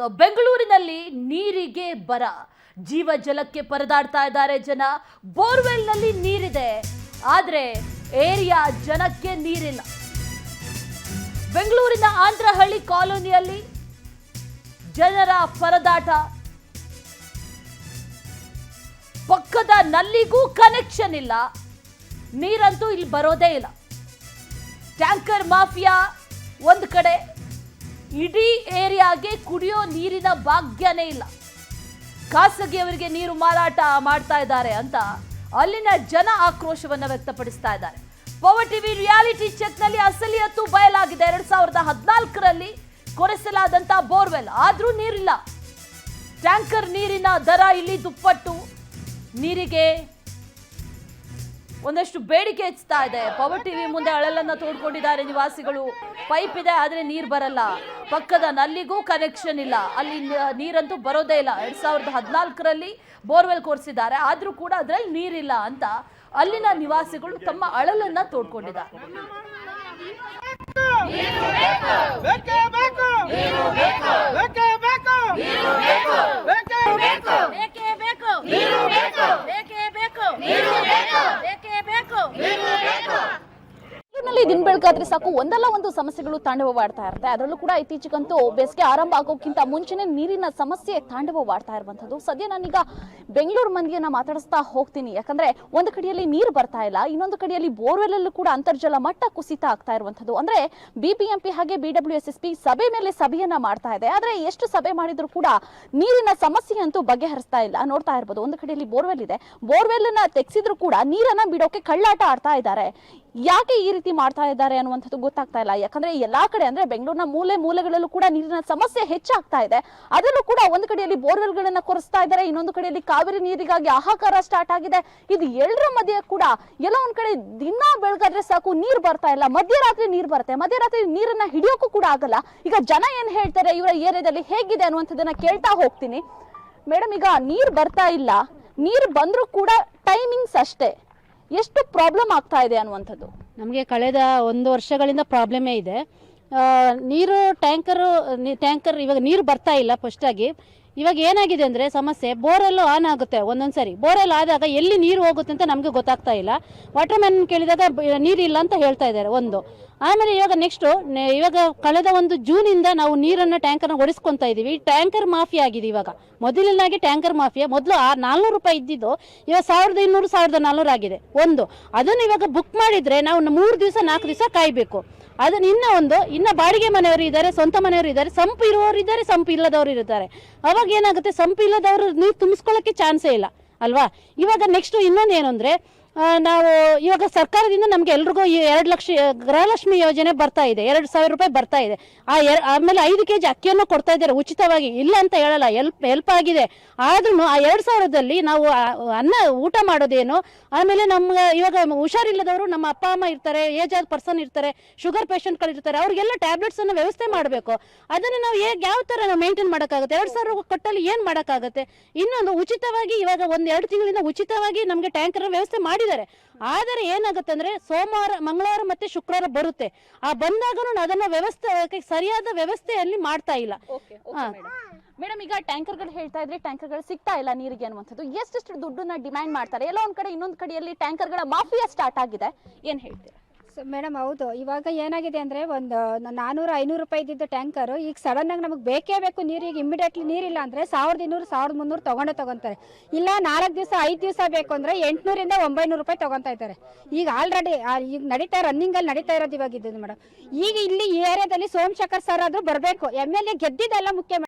ಬೆಂಗಳೂರಿನಲ್ಲಿ ನೀರಿಗೆ ಬರ. ಜೀವ ಜಲಕ್ಕೆ ಪರದಾಡ್ತಾ ಇದ್ದಾರೆ ಜನ. ಬೋರ್ವೆಲ್ನಲ್ಲಿ ನೀರಿದೆ. ಆದರೆ ಏರಿಯಾ ಜನಕ್ಕೆ ನೀರಿಲ್ಲ. ಬೆಂಗಳೂರಿನ ಆಂಧ್ರಹಳ್ಳಿ ಕಾಲೋನಿಯಲ್ಲಿ ಜನರ ಪರದಾಟ. ಪಕ್ಕದ ನಲ್ಲಿಗೂ ಕನೆಕ್ಷನ್ ಇಲ್ಲ. ನೀರಂತೂ ಇಲ್ಲಿ ಬರೋದೇ ಇಲ್ಲ. ಟ್ಯಾಂಕರ್ ಮಾಫಿಯಾ ಒಂದು ಕಡೆ. ಇಡೀ ಏರಿಯಾಗೆ ಕುಡಿಯೋ ನೀರಿನ ಭಾಗ್ಯನೇ ಇಲ್ಲ. ಖಾಸಗಿಯವರಿಗೆ ನೀರು ಮಾರಾಟ ಮಾಡ್ತಾ ಇದ್ದಾರೆ ಅಂತ ಅಲ್ಲಿನ ಜನ ಆಕ್ರೋಶವನ್ನು ವ್ಯಕ್ತಪಡಿಸ್ತಾ ಇದ್ದಾರೆ. ಪವರ್ ಟಿವಿ ರಿಯಾಲಿಟಿ ಚೆಕ್ನಲ್ಲಿ ಅಸಲಿಯತ್ತು ಬಯಲಾಗಿದೆ. ಎರಡ್ ಸಾವಿರದ ಹದಿನಾಲ್ಕರಲ್ಲಿ ಕೊರೆಸಲಾದಂತ ಬೋರ್ವೆಲ್, ಆದರೂ ನೀರಿಲ್ಲ. ಟ್ಯಾಂಕರ್ ನೀರಿನ ದರ ಇಲ್ಲಿ ದುಪ್ಪಟ್ಟು. ನೀರಿಗೆ ಒಂದಷ್ಟು ಬೇಡಿಕೆ ಹೆಚ್ಚುತ್ತಾ ಇದೆ. ಪವರ್ ಟಿವಿ ಮುಂದೆ ಅಳಲನ್ನ ತೋಡ್ಕೊಂಡಿದ್ದಾರೆ ನಿವಾಸಿಗಳು. ಪೈಪ್ ಇದೆ, ಆದ್ರೆ ನೀರ್ ಬರಲ್ಲ. ಪಕ್ಕದ ನಲ್ಲಿಗೂ ಕನೆಕ್ಷನ್ ಇಲ್ಲ. ಅಲ್ಲಿ ನೀರಂತೂ ಬರೋದೇ ಇಲ್ಲ. ಎರಡ್ ಸಾವಿರದ ಹದಿನಾಲ್ಕರಲ್ಲಿ ಬೋರ್ವೆಲ್ ಕೊರೆಸಿದ್ದಾರೆ. ಆದ್ರೂ ಕೂಡ ಅದ್ರಲ್ಲಿ ನೀರಿಲ್ಲ ಅಂತ ಅಲ್ಲಿನ ನಿವಾಸಿಗಳು ತಮ್ಮ ಅಳಲನ್ನ ತೋಡ್ಕೊಂಡಿದ್ದಾರೆ. ಬೇಕೇ ಬೇಕು ಬೇಕೇ ಬೇಕು ನೀರು ಬೇಕು ಬೇಕೇ ಬೇಕು ನೀರು ಬೇಕು ಬೇಕೇ ಬೇಕು ಬೆಂಗಳೂರಿನಲ್ಲಿ ದಿನ ಬೆಳಕಾದ್ರೆ ಸಾಕು, ಒಂದಲ್ಲ ಒಂದು ಸಮಸ್ಯೆಗಳು ತಾಂಡವವಾಡ್ತಾ ಇರುತ್ತೆ. ಅದರಲ್ಲೂ ಕೂಡ ಇತ್ತೀಚೆಗಂತೂ ಬೇಸಿಗೆ ಆರಂಭ ಆಗೋಕ್ಕಿಂತ ಮುಂಚೆನೆ ನೀರಿನ ಸಮಸ್ಯೆ ತಾಂಡವವಾಡ್ತಾ ಇರುವಂಥದ್ದು. ಸದ್ಯ ನಾನೀಗ ಬೆಂಗಳೂರು ಮಂದಿಯನ್ನ ಮಾತಾಡಿಸ್ತಾ ಹೋಗ್ತೀನಿ. ಯಾಕಂದ್ರೆ ಒಂದು ಕಡೆಯಲ್ಲಿ ನೀರು ಬರ್ತಾ ಇಲ್ಲ, ಇನ್ನೊಂದು ಕಡೆಯಲ್ಲಿ ಬೋರ್ವೆಲ್ ಅಲ್ಲೂ ಕೂಡ ಅಂತರ್ಜಲ ಮಟ್ಟ ಕುಸಿತ ಆಗ್ತಾ ಇರುವಂತದ್ದು ಅಂದ್ರೆ ಬಿಬಿಎಂಪಿ ಹಾಗೆ ಬಿಡಬ್ಲ್ಯೂ ಸಭೆ ಮೇಲೆ ಸಭೆಯನ್ನ ಮಾಡ್ತಾ ಇದೆ. ಆದ್ರೆ ಎಷ್ಟು ಸಭೆ ಮಾಡಿದ್ರು ಕೂಡ ನೀರಿನ ಸಮಸ್ಯೆ ಅಂತೂ ಬಗೆಹರಿಸ್ತಾ ಇಲ್ಲ. ನೋಡ್ತಾ ಇರ್ಬೋದು, ಒಂದು ಕಡೆಯಲ್ಲಿ ಬೋರ್ವೆಲ್ ಇದೆ. ಬೋರ್ವೆಲ್ ಅನ್ನ ತೆಗೆಸಿದ್ರು ಕೂಡ ನೀರನ್ನ ಬಿಡೋಕೆ ಕಳ್ಳಾಟ ಆಡ್ತಾ ಇದ್ದಾರೆ. ಯಾಕೆ ಈ ರೀತಿ ಮಾಡ್ತಾ ಇದ್ದಾರೆ ಅನ್ನುವಂಥದ್ದು ಗೊತ್ತಾಗ್ತಾ ಇಲ್ಲ. ಯಾಕಂದ್ರೆ ಎಲ್ಲಾ ಕಡೆ ಅಂದ್ರೆ ಬೆಂಗಳೂರಿನ ಮೂಲೆ ಮೂಲೆಗಳಲ್ಲೂ ಕೂಡ ನೀರಿನ ಸಮಸ್ಯೆ ಹೆಚ್ಚಾಗ್ತಾ ಇದೆ. ಅದರಲ್ಲೂ ಕೂಡ ಒಂದು ಕಡೆಯಲ್ಲಿ ಬೋರ್ವೆಲ್ ಗಳನ್ನ ಕೊರೆಸ್ತಾ ಇದ್ದಾರೆ, ಇನ್ನೊಂದು ಕಡೆಯಲ್ಲಿ ಕಾವೇರಿ ನೀರಿಗಾಗಿ ಹಾಹಾಕಾರ ಸ್ಟಾರ್ಟ್ ಆಗಿದೆ. ಇದು ಎಲ್ಲರ ಮಧ್ಯೆ ಕೂಡ ಎಲ್ಲ ಒಂದ್ ಕಡೆ ದಿನ ಬೆಳಗಾದ್ರೆ ಸಾಕು ನೀರ್ ಬರ್ತಾ ಇಲ್ಲ. ಮಧ್ಯರಾತ್ರಿ ನೀರ್ ಬರುತ್ತೆ. ಮಧ್ಯರಾತ್ರಿ ನೀರನ್ನ ಹಿಡಿಯೋಕ್ಕೂ ಕೂಡ ಆಗಲ್ಲ. ಈಗ ಜನ ಏನ್ ಹೇಳ್ತಾರೆ, ಇವರ ಏರಿಯಾದಲ್ಲಿ ಹೇಗಿದೆ ಅನ್ನುವಂಥದ್ದನ್ನ ಕೇಳ್ತಾ ಹೋಗ್ತೀನಿ. ಮೇಡಮ್ ಈಗ ನೀರ್ ಬರ್ತಾ ಇಲ್ಲ. ನೀರ್ ಬಂದ್ರೂ ಕೂಡ ಟೈಮಿಂಗ್ಸ್ ಅಷ್ಟೇ. ಎಷ್ಟು ಪ್ರಾಬ್ಲಮ್ ಆಗ್ತಾ ಇದೆ ಅನ್ನುವಂಥದ್ದು. ನಮಗೆ ಕಳೆದ ಒಂದು ವರ್ಷಗಳಿಂದ ಪ್ರಾಬ್ಲಮೇ ಇದೆ. ನೀರು ಟ್ಯಾಂಕರು ಟ್ಯಾಂಕರ್, ಇವಾಗ ನೀರು ಬರ್ತಾ ಇಲ್ಲ ಫಸ್ಟಾಗಿ ಇವಾಗ ಏನಾಗಿದೆ ಅಂದರೆ ಸಮಸ್ಯೆ, ಬೋರಲ್ಲೂ ಆನ್ ಆಗುತ್ತೆ ಒಂದೊಂದು ಸಾರಿ. ಬೋರಲ್ಲಿ ಆದಾಗ ಎಲ್ಲಿ ನೀರು ಹೋಗುತ್ತೆ ಅಂತ ನಮಗೆ ಗೊತ್ತಾಗ್ತಾ ಇಲ್ಲ. ವಾಟರ್ ಮ್ಯಾನ್ ಕೇಳಿದಾಗ ನೀರಿಲ್ಲ ಅಂತ ಹೇಳ್ತಾ ಇದ್ದಾರೆ ಒಂದು. ಆಮೇಲೆ ಇವಾಗ ನೆಕ್ಸ್ಟು ಇವಾಗ ಕಳೆದ ಒಂದು ಜೂನಿಂದ ನಾವು ನೀರನ್ನು ಟ್ಯಾಂಕರ್ನ ಹೊಡಿಸ್ಕೊತಾ ಇದ್ದೀವಿ ಟ್ಯಾಂಕರ್ ಮಾಫಿಯಾ ಆಗಿದೆ ಇವಾಗ. ಮೊದಲಿನಾಗಿ ಟ್ಯಾಂಕರ್ ಮಾಫಿಯಾ, ಮೊದಲು ಆ ನಾಲ್ನೂರು ರೂಪಾಯಿ ಇದ್ದಿದ್ದು, ಇವಾಗ ಸಾವಿರದ ಇನ್ನೂರು, ಸಾವಿರದ ನಾಲ್ನೂರು ಆಗಿದೆ. ಒಂದು. ಅದನ್ನು ಇವಾಗ ಬುಕ್ ಮಾಡಿದರೆ ನಾವು ಮೂರು ದಿವಸ, ನಾಲ್ಕು ದಿವಸ ಕಾಯಬೇಕು. ಅದನ್ನ ಇನ್ನ ಒಂದು, ಇನ್ನ ಬಾಡಿಗೆ ಮನೆಯವರು ಇದ್ದಾರೆ, ಸ್ವಂತ ಮನೆಯವರು ಇದ್ದಾರೆ, ಸಂಪು ಇರುವವರು ಇದ್ದಾರೆ, ಸಂಪು ಇಲ್ಲದವರು ಇರ್ತಾರೆ ಅವಾಗ ಏನಾಗುತ್ತೆ? ಸಂಪು ಇಲ್ಲದವರು ನೀರು ತುಂಬಿಸ್ಕೊಳ್ಳೋಕ್ಕೆ ಚಾನ್ಸೇ ಇಲ್ಲ, ಅಲ್ವಾ? ಇವಾಗ ನೆಕ್ಸ್ಟ್ ಇನ್ನೊಂದು ಏನು ಅಂದರೆ ನಾವು ಇವಾಗ ಸರ್ಕಾರದಿಂದ ನಮಗೆ ಎಲ್ರಿಗೂ ಎರಡು ಲಕ್ಷ ಗೃಹಲಕ್ಷ್ಮಿ ಯೋಜನೆ ಬರ್ತಾ ಇದೆ. ಎರಡು ಸಾವಿರ ರೂಪಾಯಿ ಬರ್ತಾ ಇದೆ. ಆ ಎರ ಆಮೇಲೆ ಐದು ಕೆ ಜಿ ಅಕ್ಕಿಯನ್ನು ಕೊಡ್ತಾ ಇದ್ದಾರೆ. ಉಚಿತವಾಗಿ ಇಲ್ಲ ಅಂತ ಹೇಳಲ್ಲ. ಎಲ್ಪ್ ಹೆಲ್ಪ್ ಆಗಿದೆ. ಆದ್ರೂ ಆ ಎರಡು ಸಾವಿರದಲ್ಲಿ ನಾವು ಅನ್ನ ಊಟ ಮಾಡೋದೇನು? ಆಮೇಲೆ ನಮ್ಗೆ ಇವಾಗ ಹುಷಾರಿಲ್ಲದವರು ನಮ್ಮ ಅಪ್ಪ, ಅಮ್ಮ ಇರ್ತಾರೆ ಏಜ್ ಆದ ಪರ್ಸನ್ ಇರ್ತಾರೆ, ಶುಗರ್ ಪೇಷಂಟ್ಗಳು ಇರ್ತಾರೆ. ಅವ್ರಿಗೆಲ್ಲ ಟ್ಯಾಬ್ಲೆಟ್ಸ್ ಅನ್ನು ವ್ಯವಸ್ಥೆ ಮಾಡಬೇಕು. ಅದನ್ನು ನಾವು ಹೇಗೆ, ಯಾವ ಥರ ನಾವು ಮೇಂಟೈನ್ ಮಾಡೋಕ್ಕಾಗುತ್ತೆ? ಎರಡು ಸಾವಿರ ಕೊಟ್ಟಲ್ಲಿ ಏನು ಮಾಡೋಕ್ಕಾಗುತ್ತೆ? ಇನ್ನೊಂದು ಉಚಿತವಾಗಿ ಇವಾಗ ಒಂದು ಎರಡು ತಿಂಗಳಿಂದ ಉಚಿತವಾಗಿ ನಮಗೆ ಟ್ಯಾಂಕರ್ ವ್ಯವಸ್ಥೆ ಮಾಡಿದ್ದಾರೆ. ಆದರೆ ಏನಾಗುತ್ತೆ ಅಂದ್ರೆ ಸೋಮವಾರ ಮಂಗಳವಾರ ಮತ್ತೆ ಶುಕ್ರವಾರ ಬರುತ್ತೆ. ಆ ಬಂದಾಗನು ಅದನ್ನ ವ್ಯವಸ್ಥೆ ಸರಿಯಾದ ವ್ಯವಸ್ಥೆಯಲ್ಲಿ ಮಾಡ್ತಾ ಇಲ್ಲ. ಮೇಡಮ್ ಈಗ ಟ್ಯಾಂಕರ್ಗಳು ಹೇಳ್ತಾ ಇದ್ರೆ ಟ್ಯಾಂಕರ್ಗಳು ಸಿಗ್ತಾ ಇಲ್ಲ ನೀರಿಗೆ ಅನ್ನುವಂಥದ್ದು. ಎಷ್ಟೆಷ್ಟು ದುಡ್ಡನ್ನ ಡಿಮ್ಯಾಂಡ್ ಮಾಡ್ತಾರೆ? ಎಲ್ಲ ಒಂದ್ ಕಡೆ ಇನ್ನೊಂದ್ ಕಡೆಯಲ್ಲಿ ಟ್ಯಾಂಕರ್ಗಳ ಮಾಫಿಯಾ ಸ್ಟಾರ್ಟ್ ಆಗಿದೆ. ಏನ್ ಹೇಳ್ತೀರಾ? ಸೊ ಮೇಡಮ್ ಹೌದು. ಇವಾಗ ಏನಾಗಿದೆ ಅಂದರೆ ಒಂದು ನಾನ್ನೂರು ಐನೂರು ರೂಪಾಯಿ ಇದ್ದಿದ್ದ ಟ್ಯಾಂಕರು ಈಗ ಸಡನ್ನಾಗಿ ನಮಗೆ ಬೇಕೇ ಬೇಕು ನೀರು. ಈಗ ಇಮಿಡಿಯೇಟ್ಲಿ ನೀರಿಲ್ಲ ಅಂದರೆ ಸಾವಿರದ ಇನ್ನೂರು, ಸಾವಿರದ ಮುನ್ನೂರು ತೊಗೊಂಡೇ ತೊಗೊತಾರೆ. ಇಲ್ಲ, ನಾಲ್ಕು ದಿವಸ, ಐದು ದಿವಸ ಬೇಕು ಅಂದರೆ ಎಂಟುನೂರಿಂದ ಒಂಬೈನೂರು ರೂಪಾಯಿ ತೊಗೊತಾ ಇದ್ದಾರೆ. ಈಗ ಆಲ್ರೆಡಿ ಈಗ ನಡೀತಾ ರನ್ನಿಂಗಲ್ಲಿ ನಡೀತಾ ಇರೋದು ಇವಾಗ ಇದ್ದು ಮೇಡಮ್ ಈಗ ಇಲ್ಲಿ ಈ ಏರಿಯಾದಲ್ಲಿ ಸೋಮಶೇಖರ್ ಸರ್ ಆದರೂ ಬರಬೇಕು. ಎಂ ಎಲ್ ಎ ಗೆದ್ದಿದ್ದೆಲ್ಲ ಮುಖ್ಯ